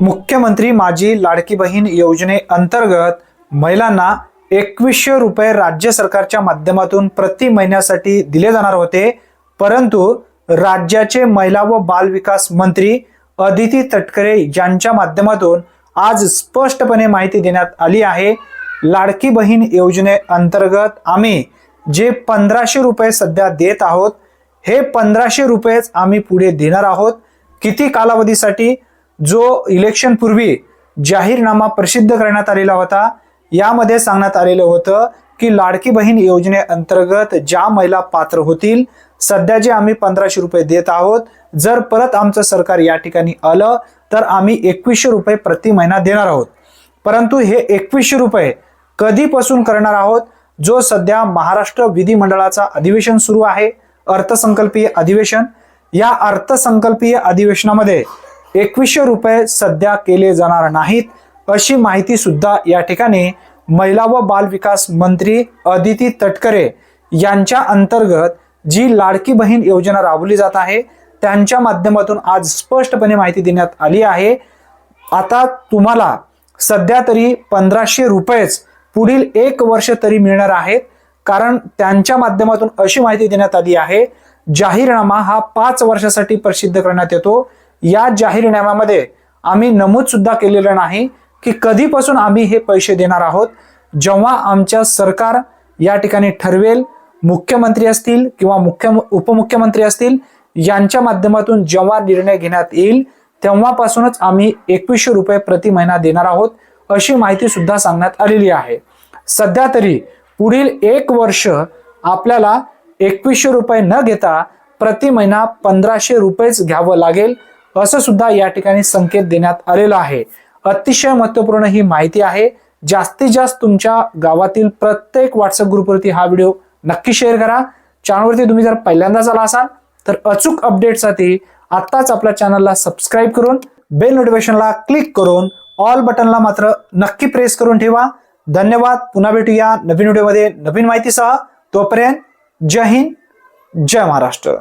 मुख्यमंत्री माझी लाडकी बहीण योजनेअंतर्गत महिलांना एकवीसशे रुपये राज्य सरकारच्या माध्यमातून प्रति महिन्यासाठी दिले जाणार होते. परंतु राज्याचे महिला व बाल विकास मंत्री अदिती तटकरे यांच्या माध्यमातून आज स्पष्टपणे माहिती देण्यात आली आहे. लाडकी बहीण योजनेअंतर्गत आम्ही जे पंधराशे रुपये सध्या देत आहोत हे पंधराशे रुपयेच आम्ही पुढे देणार आहोत. किती कालावधीसाठी जो इलेक्शन पूर्वी जाहीरनामा प्रसिद्ध करण्यात आलेला होता यामध्ये सांगण्यात आलेलं होतं की लाडकी बहीण योजनेअंतर्गत ज्या महिला पात्र होतील सध्या जे आम्ही पंधराशे रुपये देत आहोत जर परत आमचं सरकार या ठिकाणी आलं तर आम्ही एकवीसशे रुपये प्रति महिना देणार आहोत. परंतु हे एकवीसशे रुपये कधीपासून करणार आहोत जो सध्या महाराष्ट्र विधिमंडळाचा अधिवेशन सुरू आहे अर्थसंकल्पीय अधिवेशन. या अर्थसंकल्पीय अधिवेशनामध्ये एकवीसशे रुपये सध्या केले जाणार नाहीत अशी माहिती सुद्धा या ठिकाणी महिला व बाल विकास मंत्री अदिती तटकरे यांच्या अंतर्गत जी लाडकी बहीण योजना राबवली जात आहे त्यांच्या माध्यमातून आज स्पष्टपणे माहिती देण्यात आली आहे. आता तुम्हाला सध्या तरी पंधराशे रुपयेच पुढील एक वर्ष तरी मिळणार आहेत कारण त्यांच्या माध्यमातून अशी माहिती देण्यात आली आहे जाहीरनामा हा पाच वर्षासाठी प्रसिद्ध करण्यात येतो. या जाहीरनाम्यामध्ये आम्ही नमूद सुद्धा केलेलं नाही की कधीपासून आम्ही हे पैसे देणार आहोत. जेव्हा आमच्या सरकार या ठिकाणी ठरवेल मुख्यमंत्री असतील किंवा मुख्य उपमुख्यमंत्री असतील यांच्या माध्यमातून जेव्हा निर्णय घेण्यात येईल तेव्हापासूनच आम्ही एकवीसशे रुपये प्रति महिना देणार आहोत अशी माहिती सुद्धा सांगण्यात आलेली आहे. सध्या तरी पुढील एक वर्ष आपल्याला एकवीसशे रुपये न घेता प्रति महिना पंधराशे रुपयेच घ्यावं लागेल. असं सुद्धा या ठिकाणी संकेत देण्यात आलेला आहे. अतिशय महत्त्वपूर्ण ही माहिती आहे. जास्तीत जास्त तुमच्या गावातील प्रत्येक व्हॉट्सअप ग्रुपवरती हा व्हिडिओ नक्की शेअर करा. चॅनलवरती तुम्ही जर पहिल्यांदाच आला असाल तर अचूक अपडेटसाठी आत्ताच आपल्या चॅनलला सबस्क्राईब करून बेल नोटिफिकेशनला क्लिक करून ऑल बटनला मात्र नक्की प्रेस करून ठेवा. धन्यवाद. पुन्हा भेटूया नवीन व्हिडिओमध्ये नवीन माहितीसह. तोपर्यंत जय हिंद जय महाराष्ट्र.